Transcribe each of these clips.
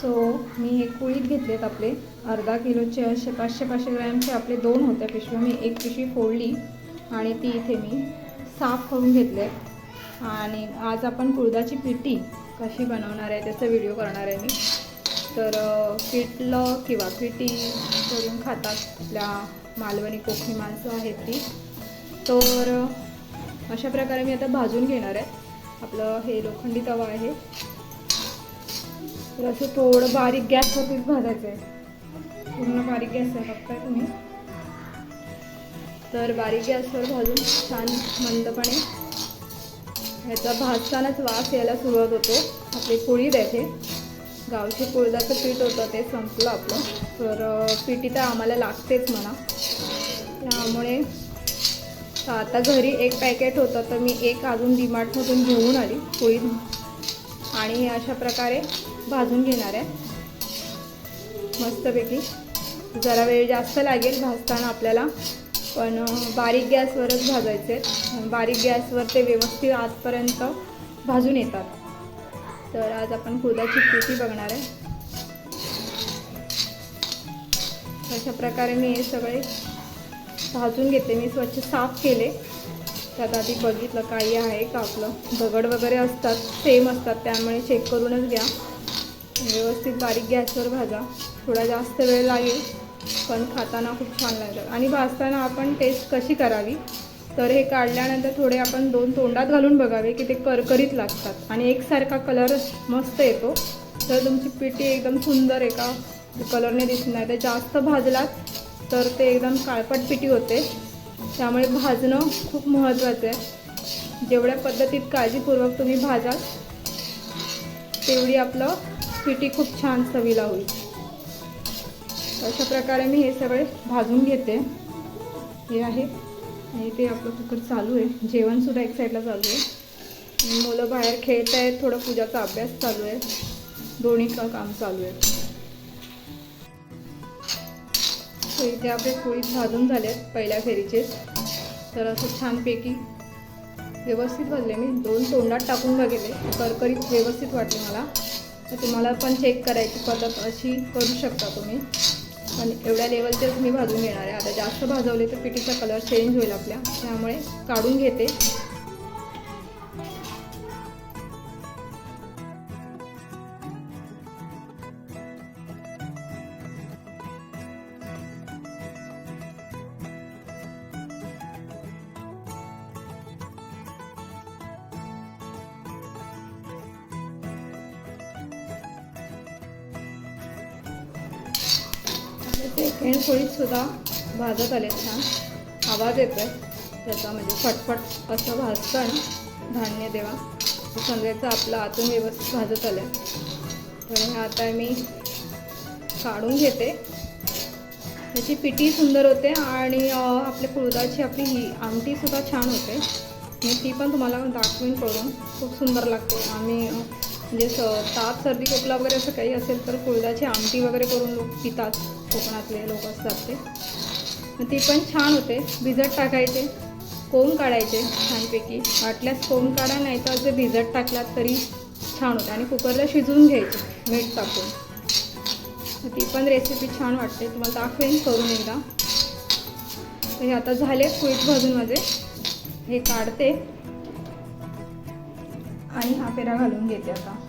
So मी हे कुळीत घेतलेत आपले. अर्धा किलोचे असे पाचशे पाचशे ग्रॅमचे आपले दोन होत्या पिशव्या. मी एक पिशवी फोडली आणि ती इथे मी साफ करून घेतले. आणि आज आपण कुळदाची पिठी कशी बनवणार आहे त्याचा व्हिडिओ करणार आहे मी. तर पिठलं किंवा पिठी करून खातात आपल्या मालवणी कोकणी माणसं आहेत ती. तर अशा प्रकारे मी आता भाजून घेणार आहे. आपलं हे लोखंडी तवा आहे. तर असं थोडं बारीक गॅसवरतीच भाजायचं आहे पूर्ण बारीक गॅस आहे बघताय तुम्ही. तर बारीक गॅसवर भाजून छान मंदपणे ह्याचा भाजतानाच वास यायला सुरुवात होतो. आपली पोळी द्यायचे. गावचे कुळदाचं पीठ होतं ते संपलं आपलं. तर पिठी तर आम्हाला लागतेच म्हणा. त्यामुळे आता घरी एक पॅकेट होतं तर मी एक अजून डीमार्टमधून घेऊन आली पोळी. आणि अशा प्रकारे भाजून घेणार आहे. मस्तपैकी. जरा वेळ जास्त लागेल भाजताना आपल्याला. पण बारीक गॅसवरच भाजायचे बारीक गॅसवर ते व्यवस्थित आजपर्यंत भाजून येतात. तर आज आपण खुदाची पिठी बघणार आहे. अशा प्रकारे मी हे सगळे भाजून घेते. मी स्वच्छ साफ केले. त्यात आधी बघितलं काही आहे का आपलं. दगड वगैरे असतात सेम असतात. त्यामुळे चेक करूनच घ्या. व्यवस्थित बारीक गॅसवर भाजा. थोडा जास्त वेळ लागेल पण खाताना खूप छान लागतात. आणि भाजताना आपण टेस्ट कशी करावी? तर हे काढल्यानंतर थोडे आपण दोन तोंडात घालून बघावे की ते करकरीत लागतात. आणि एकसारखा कलर मस्त येतो. तर तुमची पिठी एकदम सुंदर एका कलरने दिसणार तर जास्त भाजलात तर ते एकदम काळपट पिठी होते. त्यामुळे भाजणं खूप महत्त्वाचं आहे. जेवढ्या पद्धतीत काळजीपूर्वक तुम्ही भाजाल तेवढी आपलं पिठी खूप छान चवीला होईल. अशा प्रकारे मी हे सगळे भाजून घेते. हे आहे. आणि ते आपलं कुकर चालू आहे. जेवणसुद्धा एक साईडला चालू आहे. मुलं बाहेर खेळत आहेत. थोडं पूजाचा अभ्यास चालू आहे. दोन्ही काम चालू आहे. तर इथे आपले पोळीत भाजून झाले आहेत पहिल्या फेरीचेच तर असं छानपैकी व्यवस्थित भाजले मी. दोन तोंडात टाकून बघितले. करकरीत व्यवस्थित वाटले मला. तर तुम्हाला पण चेक करायची पद्धत अशी करू शकता तुम्ही. पण एवढ्या लेवलचे मी भाजून घेणार आहे. आता जास्त भाजवले तर पिठीचा कलर चेंज होईल आपल्या. त्यामुळे काढून घेते. सेकंड पोळीत भाजत आले छान. आवाज येतोय. त्याचा म्हणजे फटफट असं भाजतं ना धान्य देवा. तर समजायचं आपलं आतून व्यवस्थित भाजत आलं तर हे आता मी काढून घेते. त्याची पिठी सुंदर होते आणि आपल्या कुळदाची आपली ही आमटीसुद्धा छान होते. मी ती पण तुम्हाला दाखवीन करून. खूप सुंदर लागते. आम्ही म्हणजे स ताप सर्दी खोकला वगैरे असं काही असेल तर कुळदाची आमटी वगैरे करून लोक पितात. कोकणातले लोक असतात ते. मग ती पण छान होते. भिजत टाकायचे कोंब काढायचे छानपैकी. वाटल्यास कोंब काढा नाही तर जर भिजत टाकलात तरी छान होते. आणि कुकरला शिजवून घ्यायचे मीठ टाकून ती पण रेसिपी छान वाटते. तुम्हाला दाखवेन करून एकदा. तर हे आता झाले स्वीट भाजून माझे. हे काढते. आणि हा पेरा घालून घेते आता.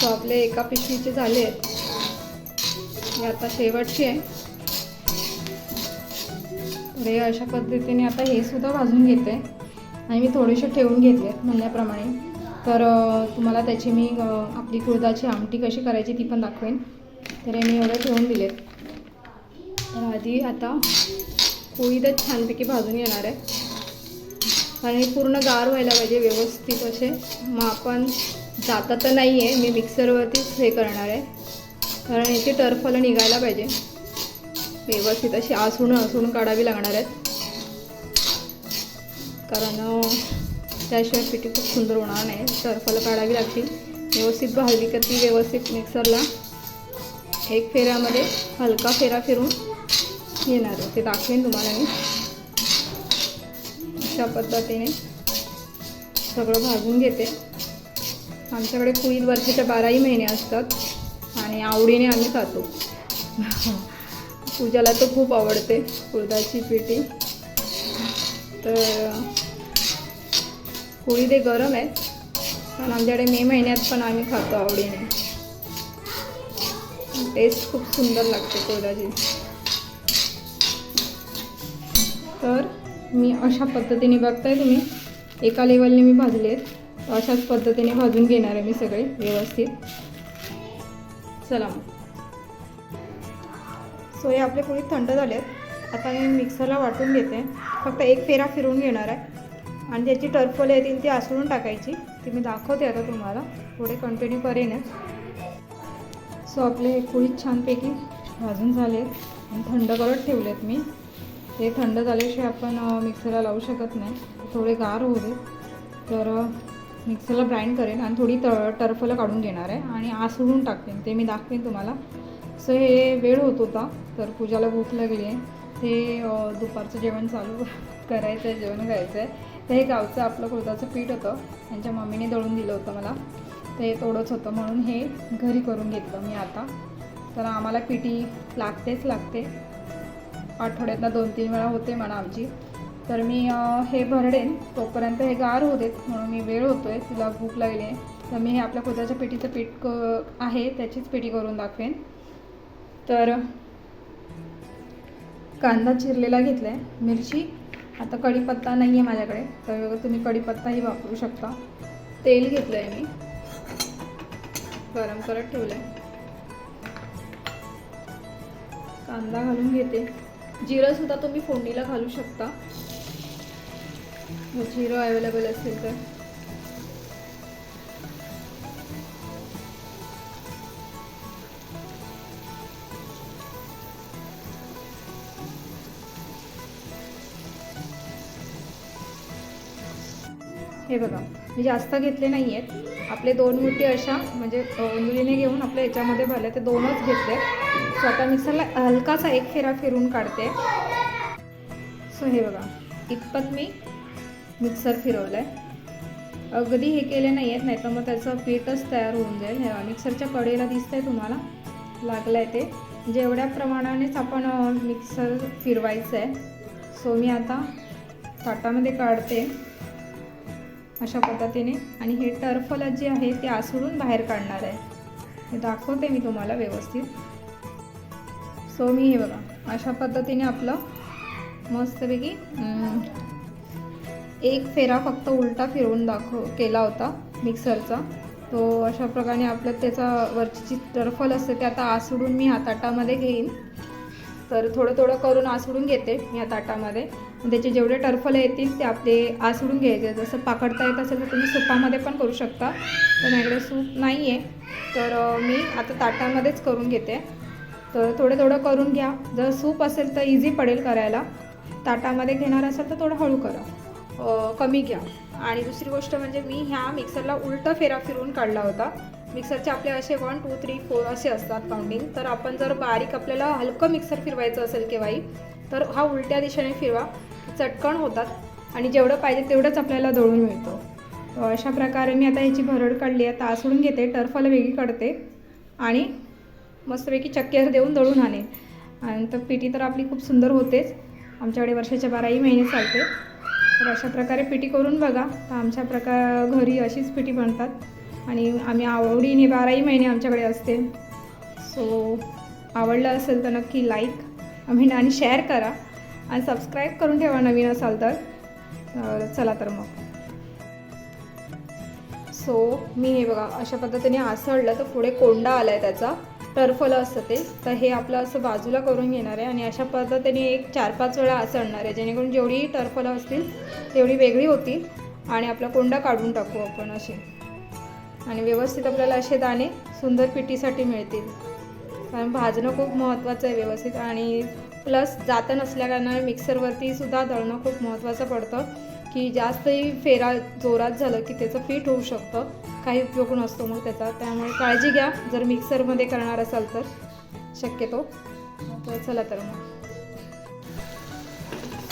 सो आपले एका पिशवीचे झाले. आहेत हे आता शेवटची. आहे तर अशा पद्धतीने आता हे सुद्धा भाजून घेते. आणि मी थोडेसे ठेवून घेतले म्हणण्याप्रमाणे. तर तुम्हाला त्याची मी आपली कुळदाची आमटी कशी करायची ती पण दाखवेन. तर हे मी एवढं ठेवून दिलेत तर आधी आता पोळीतच छानपैकी भाजून येणार आहे. आणि पूर्ण गार व्हायला पाहिजे व्यवस्थित असे मग आपण जाता तर नाही आहे मी मिक्सरवरतीच हे करणार आहे. कारण याची टर्फलं निघायला पाहिजे. व्यवस्थित अशी आसून आसून काढावी लागणार आहेत. कारण त्याशिवाय पिठी खूप सुंदर होणार नाही. टर्फलं काढावी लागतील. व्यवस्थित भाजली का ती व्यवस्थित मिक्सरला एक फेऱ्यामध्ये हलका फेरा फिरून येणार ते दाखवेन तुम्हाला मी. अशा पद्धतीने सगळं भाजून घेते. आमच्याकडे पुढील वर्षाच्या बाराही महिने असतात आणि आवडीने आम्ही खातो. पूजाला तर खूप आवडते कुळदाची पिठी तर पोळी ते गरम आहे पण आमच्याकडे मे महिन्यात पण आम्ही खातो आवडीने. टेस्ट खूप सुंदर लागते कोळदाची तर मी अशा पद्धतीने बघताय तुम्ही. एका लेवलने मी भाजले आहेत अशाच पद्धतीने भाजून घेणार आहे मी सगळे व्यवस्थित. चला मग. सो हे आपले पोळी थंड झाले आहेत आता मी मिक्सरला वाटून घेते. फक्त एक फेरा फिरवून घेणार आहे. आणि ज्याची टर्फल येतील ती आसळून टाकायची. ती मी दाखवते आता तुम्हाला. पुढे कंटिन्यू करेनच सो आपले हे पोळी छानपैकी भाजून झाले आणि थंड करत ठेवलेत मी. ते थंड झाल्याशिवाय आपण मिक्सरला लावू शकत नाही. थोडे गार होऊ दे. तर मिक्सरला ग्राइंड करेन आणि थोडी त टर्फलं काढून घेणार आहे आणि आसळून टाकेन. ते मी दाखवेन तुम्हाला. सो हे वेळ होत होता तर पूजाला भूक लागली आहे. ते दुपारचं जेवण चालू करायचं आहे जेवण घ्यायचं आहे तर हे गावचं आपलं कुर्ताचं पीठ होतं. त्यांच्या मम्मीने दळून दिलं होतं मला. ते तोडच होतं म्हणून हे घरी करून घेतलं मी आता. तर आम्हाला पिठी लागतेच लागते. आठवड्यातनं दोन तीन वेळा होते म्हणा आमची. तर मी हे भरडेन. तोपर्यंत हे गार होऊ देत म्हणून मी वेळ होतो आहे तिला भूक लागली आहे. तर मी हे आपल्या कुळदाच्या पिठीचं पीठ क आहे त्याचीच पेटी करून दाखवेन. तर कांदा चिरलेला घेतला आहे मिरची. आता कढीपत्ता नाही आहे माझ्याकडे. तर तुम्ही कढीपत्ताही वापरू शकता. तेल घेतलं आहे मी. गरम करत ठेवलं आहे कांदा घालून घेते. जिरं सुद्धा तुम्ही फोडणीला घालू शकता. झिरो अवेलेबल असेल तर. हे बघा मी जास्त घेतले नाही आहेत आपले दोन मुठी अशा म्हणजे उंदुलीने घेऊन आपल्या याच्यामध्ये भरले ते दोनच घेतले सो आता मिक्सरला हलकासा एक फेरा फिरून काढते. सो हे बघा इतपत मी मिक्सर फिरवलं आहे अगदी हे केले नाही आहेत नाही तर मग त्याचं पीठच तयार होऊन जाईल. हे मिक्सरच्या कडेला दिसतंय तुम्हाला लागलं आहे ते. जेवढ्या प्रमाणानेच आपण मिक्सर फिरवायचं आहे सो मी आता ताटामध्ये काढते अशा पद्धतीने. आणि हे टर्फला जे आहे ते आसळून बाहेर काढणार आहे. हे दाखवते मी तुम्हाला व्यवस्थित. सो मी हे बघा अशा पद्धतीने आपलं मस्तपैकी एक फेरा फक्त उलटा फिरवून दाखव केला होता मिक्सरचा तो अशा प्रकारे आपलं त्याचा वरची जी टर्फल असते ते आता आसडून मी हाताटामध्ये घेईन. तर थोडं थोडं करून आसडून घेते या ताटामध्ये. त्याचे जेवढे टर्फल येतील ते आपले आसडून घ्यायचे. जसं पाकडता येत असेल तर तुम्ही सुपामध्ये पण करू शकता. तर माझ्याकडे सूप नाही आहे तर मी आता ताटामध्येच करून घेते. तर थोडं थोडं करून घ्या. जर सूप असेल तर इझी पडेल करायला. ताटामध्ये घेणार असेल तर थोडं हळू करा. कमी घ्या. आणि दुसरी गोष्ट म्हणजे मी ह्या मिक्सरला उलटं फेरा फिरवून काढला होता. मिक्सरचे आपले असे वन टू थ्री फोर असे असतात काउंटिंग तर आपण जर बारीक आपल्याला हलकं मिक्सर फिरवायचं असेल केव्हाही तर हा उलट्या दिशेने फिरवा. चटकन होतात आणि जेवढं पाहिजे तेवढंच आपल्याला दळून मिळतं. अशा प्रकारे मी आता ह्याची भरड काढली आहे. तासडून घेते टर्फाला वेगळी काढते. आणि मस्तपैकी चक्कीवर देऊन दळून आणे आणि तर पिठी तर आपली खूप सुंदर होतेच. आमच्याकडे वर्षाच्या बाराही महिने चालते. तर अशा प्रकारे पिठी करून बघा. तर आमच्या प्रकार घरी अशीच पिठी बनतात. आणि आम्ही आवडीने बाराही महिने आमच्याकडे असते. सो आवडलं असेल तर नक्की लाईक आम्ही आणि शेअर करा. आणि सबस्क्राईब करून ठेवा नवीन असाल तर. चला तर मग. सो मी हे बघा अशा पद्धतीने आसळलं तर पुढे कोंडा आला आहे त्याचा. टर्फलं असतं ते. तर हे आपलं असं बाजूला करून घेणार आहे आणि अशा पद्धतीने एक चार पाच वेळा आसळणार आहे. जेणेकरून जेवढी टर्फलं असतील तेवढी वेगळी होतील आणि आपला कोंडा काढून टाकू आपण असे. आणि व्यवस्थित आपल्याला असे दाणे सुंदर पिठीसाठी मिळतील. कारण भाजणं खूप महत्त्वाचं आहे व्यवस्थित. आणि प्लस जातं नसल्याकारणाने मिक्सरवरती सुद्धा दळणं खूप महत्त्वाचं पडतं. की जास्तही फेरा जोरात झालं की त्याचं पीठ होऊ शकतं. काही उपयोग नसतो मग त्याचा. त्यामुळे काळजी घ्या. जर मिक्सरमध्ये करणार असाल तर शक्यतो. तर चला तर मग.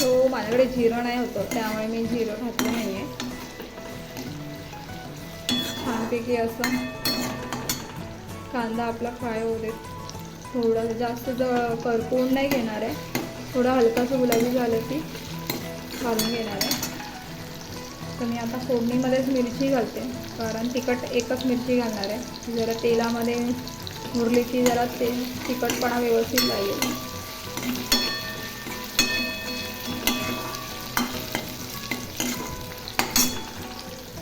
सो माझ्याकडे जिरं नाही होतं. त्यामुळे मी जिरं घातलं नाही आहे छानपैकी असं कांदा आपला फ्राय होऊ दे. थोडं जास्त ज करपवून नाही घेणार आहे. थोडं हलकासं गुलाबी झालं की घालून घेणार आहे. तर मी आता फोडणीमध्येच मिरची घालते. कारण तिखट एकच मिरची घालणार आहे. जरा तेलामध्ये मुरलीची जरा ते तिखटपणा व्यवस्थित लागेल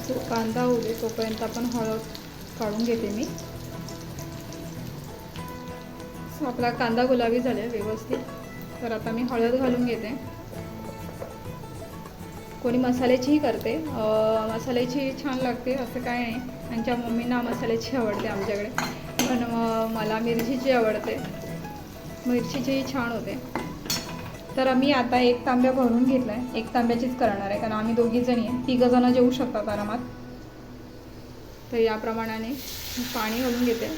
तो कांदा होऊ दे तोपर्यंत आपण हळद काढून घेते मी. सो आपला कांदा गुलाबी झाला व्यवस्थित. तर आता मी हळद घालून घेते. कोणी मसाल्याचीही करते. मसाल्याची छान लागते असं काय नाही. आमच्या मम्मींना मसाल्याची आवडते आमच्याकडे. पण मला मिरचीची आवडते. मिरचीचीही छान होते. तर आम्ही आता एक तांब्या भरून घेतला आहे एक तांब्याचीच करणार आहे कारण आम्ही दोघीजणी आहे. तिघंजणं जेवू शकतात आरामात. तर या प्रमाणाने पाणी घालून घेते.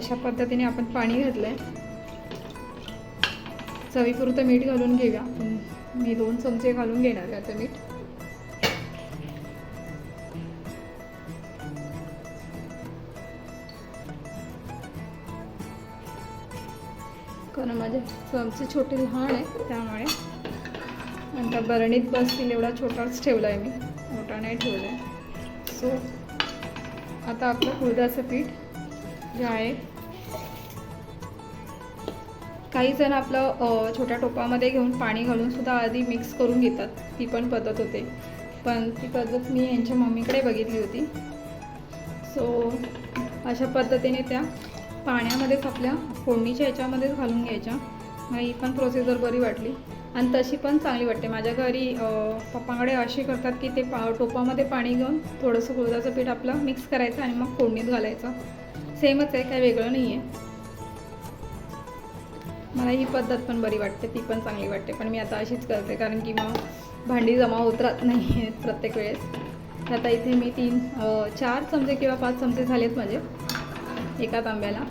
अशा पद्धतीने आपण पाणी घातलं आहे चवीपुरतं मीठ घालून घेऊया. मी दोन चमचे घालून घेणार आहे आता मीठ. कारण माझे चमचे छोटे लहान आहे त्यामुळे नंतर बरणीत बसतील एवढा छोटाच ठेवला आहे मी. मोठा नाही ठेवला आहे सो आता आपलं कुळदाचं पीठ जे आहे काही जण आपलं छोट्या टोपामध्ये घेऊन पाणी घालून सुद्धा आधी मिक्स करून घेतात. ती पण पद्धत होते. पण ती पद्धत मी यांच्या मम्मीकडे बघितली होती. सो अशा पद्धतीने त्या पाण्यामध्येच आपल्या फोडणीच्या ह्याच्यामध्येच घालून घ्यायच्या. मला ही पण प्रोसिजर बरी वाटली. आणि तशी पण चांगली वाटते. माझ्या घरी पप्पाकडे पप्पांकडे असे करतात की ते पा टोपामध्ये पाणी घेऊन थोडंसं गुळदाचं पीठ आपलं मिक्स करायचं आणि मग फोडणीत घालायचं. सेमच आहे काही वेगळं नाही आहे मला ही पद्धत पण बरी वाटते ती पण चांगली वाटते. पण मी आता अशीच करते कारण की मग भांडी जमा होत राहत नाही आहेत प्रत्येक वेळेस. आता इथे मी तीन चार चमचे किंवा पाच चमचे झालेत माझे एका तांब्याला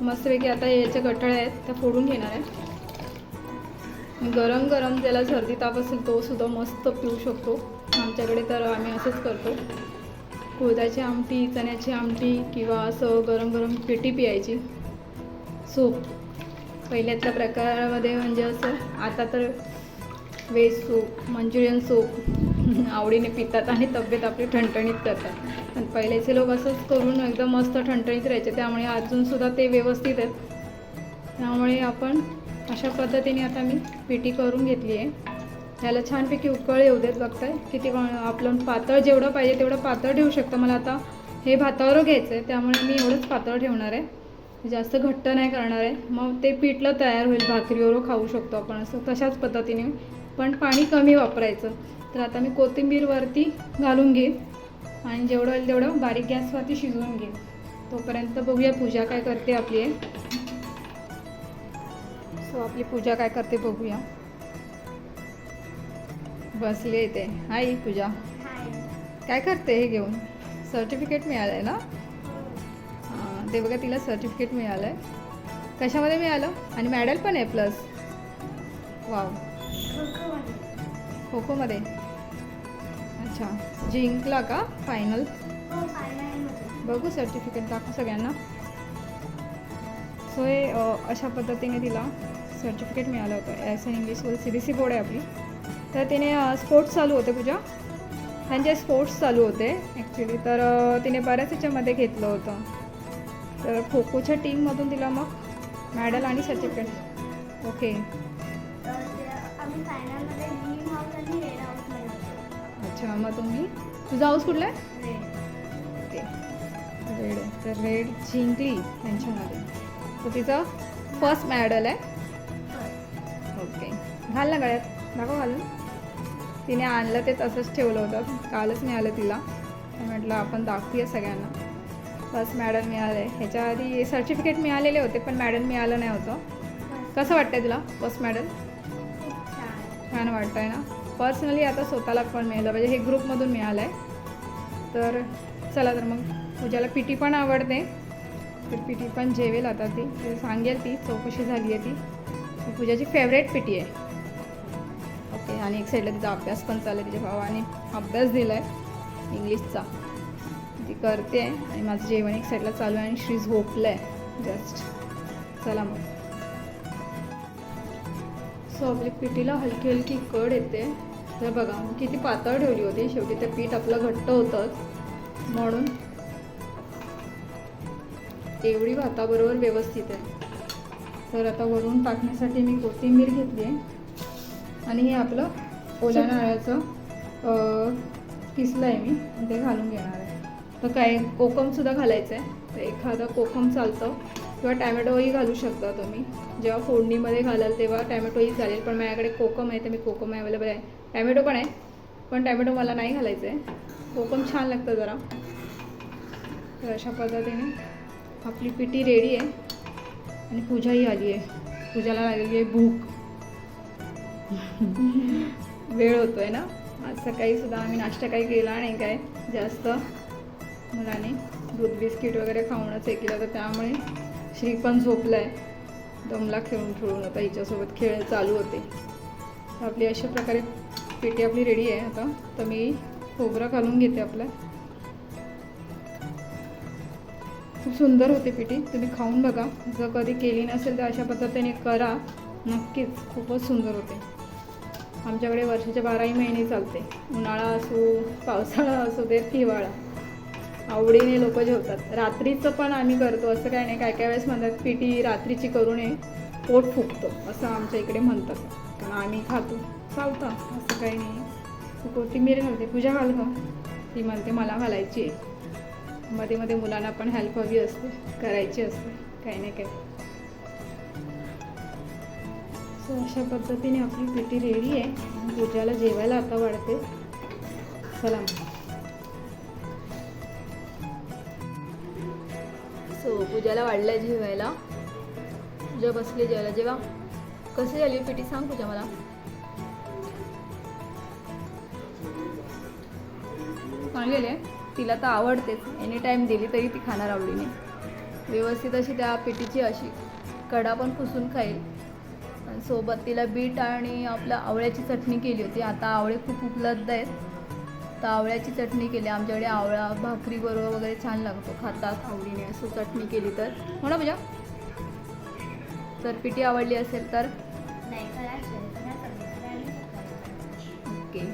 मस्तपैकी आता याच्या गठळ्या आहेत त्या फोडून घेणार आहे. गरम गरम ज्याला सर्दी ताप असेल तो सुद्धा मस्त पिऊ शकतो. आमच्याकडे तर आम्ही असंच करतो. कुळदाची आमटी चण्याची आमटी किंवा असं गरम गरम पेटी पियायची. सूप. पहिल्यातल्या प्रकारामध्ये म्हणजे असं आता तर व्हेज सूप मंचुरियन सूप आवडीने पितात आणि तब्येत आपली ठणठणीत करतात. पण पहिल्याचे लोक असंच करून एकदम मस्त ठणठणीत राहायचे त्यामुळे अजूनसुद्धा ते व्यवस्थित आहेत. त्यामुळे आपण अशा पद्धतीने आता मी पिठी करून घेतली आहे. त्याला छानपैकी उकळ येऊ देत बघताय. किती आपलं पातळ जेवढं पाहिजे तेवढं पातळ ठेवू शकतं. मला आता हे भातावर घ्यायचं आहे त्यामुळे मी एवढंच पातळ ठेवणार आहे. जास्त घट्ट नाही करणार आहे. मग ते पिठलं तयार होईल भाकरीवर खाऊ शकतो आपण असं तशाच पद्धतीने. पण पाणी कमी वापरायचं. तर आता मी कोथिंबीर वरती घालून घेईन. आणि जेवढं होईल तेवढं बारीक गॅसवरती शिजवून घेईन. तोपर्यंत बघूया पूजा काय करते आपली. सो आपली पूजा काय करते बघूया. बसली इथे. हाय पूजा. काय करते हे घेऊन? सर्टिफिकेट मिळालं आहे ना? ते बघा तिला सर्टिफिकेट मिळालं आहे कशामध्ये मिळालं? आणि मॅडल पण आहे प्लस वाव खो खोमध्ये अच्छा. जिंकला का? फायनल बघू सर्टिफिकेट दाखवू सगळ्यांना. सो हे अशा पद्धतीने तिला सर्टिफिकेट मिळालं होतं. S N English school C B C board आहे आपली. तर तिने स्पोर्ट्स चालू होते पूजा. त्यांचे स्पोर्ट्स चालू होते ॲक्च्युली तर तिने बऱ्याच ह्याच्यामध्ये घेतलं होतं. तर खो खोच्या टीममधून तिला मग मॅडल आणि सर्टिफिकेट ओके अच्छा मग तुम्ही तुझा हाऊस कुठला आहे? ओके रेड आहे. तर रेड जिंकली त्यांच्यामध्ये. तर तिचं फर्स्ट मॅडल आहे. ओके घाल ना गळ्यात. दाखव घालून. तिने आणलं ते तसंच ठेवलं होतं. कालच मिळालं तिला. म्हटलं आपण दाखवूया सगळ्यांना. फर्स्ट मॅडम मिळालं. आहे ह्याच्या आधी सर्टिफिकेट मिळालेले होते पण मॅडम मिळालं नाही होतं. कसं वाटतंय तुला फर्स्ट मॅडम छान वाटतंय ना. पर्सनली आता स्वतःला पण मिळालं म्हणजे हे ग्रुपमधून मिळालं आहे तर चला तर मग. पूजाला पिटी पण आवडते. तर टी पण जेवेल आता ती. सांगेल ती. चौकशी झाली आहे ती पूजाची फेवरेट पिटी आहे. ओके आणि एक साईडला तिचा अभ्यास पण चालला आहे तिच्या भावाने. अभ्यास दिला आहे इंग्लिशचा ती करते आणि माझं जेवण एक साईडला चालू आहे आणि श्री झोपलं आहे जस्ट चला मग. सो आपली पिठीला हलकी हलकी कड येते. तर बघा मग किती पातळ ठेवली होती. शेवटी ते पीठ आपलं घट्ट होतंच. म्हणून एवढी भाताबरोबर व्यवस्थित आहे. तर आता वरून टाकण्यासाठी मी कोथिंबीर घेतली. आहे आणि हे आपलं ओल्या नारळाचं किसलं आहे मी. ते घालून घेणार आहे. तर काय कोकमसुद्धा घालायचं आहे तर एखादं कोकम चालतं. किंवा टॅमॅटोही घालू शकता तुम्ही. जेव्हा फोडणीमध्ये घालाल तेव्हा टॅमॅटोही चालेल. पण माझ्याकडे कोकम आहे तर मी कोकम अवेलेबल आहे. टॅमॅटो पण आहे पण टॅमॅटो मला नाही घालायचं आहे कोकम छान लागतं जरा. तर अशा पद्धतीने आपली पिठी रेडी आहे. आणि पूजाही आली आहे. पूजाला लागलेली आहे भूक. वेळ होतो आहे ना? आज सकाळीसुद्धा आम्ही नाश्ता काही केला नाही काय जास्त. मुलाने दूध बिस्किट वगैरे खाऊनच हे केलं. तर त्यामुळे श्री पण झोपला आहे दमला खेळून खेळून आता हिच्यासोबत खेळ चालू होते. तर आपली अशा प्रकारे पेटी आपली रेडी आहे आता. तर मी खोबरं घालून घेते आपलं. खूप सुंदर होते पिठी तुम्ही खाऊन बघा. जर कधी केली नसेल तर अशा पद्धतीने करा. नक्कीच खूपच सुंदर होते. आमच्याकडे वर्षाचे बाराही महिने चालते. उन्हाळा असो पावसाळा असो दे हिवाळा. आवडीने लोक जेवतात. रात्रीचं पण आम्ही करतो. असं काय नाही. काय काय वेळेस म्हणतात पिठी रात्रीची करू नये. पोट फुगतो. असं आमच्या इकडे म्हणतात. पण आम्ही खातो. चालतं. असं काही नाही. तू कोथिंबीर घालते. पूजा घाल का ती म्हणते मला घालायची आहे. मध्ये मध्ये मुलांना पण हेल्प हवी असते. करायची असते. काही नाही काही सो अशा पद्धतीने आपली पिठी रेडी आहे. पूजाला जेवायला आता वाढते. चला पूजाला वाढलं जेवायला. पूजा बसली जेवायला. जेव्हा कशी झाली हो पिटी? सांग पूजा मला. चांगलेली तिला तर आवडतेच. एनी टाईम दिली तरी ती खाणार आवडीने. व्यवस्थित अशी त्या पिठीची अशी कडा पण पुसून खाईल. आणि सोबत तिला बीट आणि आपल्या आवळ्याची चटणी केली होती. आता आवळे खूप उपलब्ध आहेत. तर आवळ्याची चटणी केली आमच्याकडे आवळा भाकरी बरोबर वगैरे छान लागतो खातात आवडीने असं चटणी केली तर. हो ना पूजा? तर पिठी आवडली असेल तर? ओके.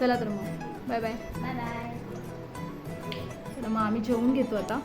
चला तर मग. Bye bye. तर मग आम्ही जेवून घेतो आता.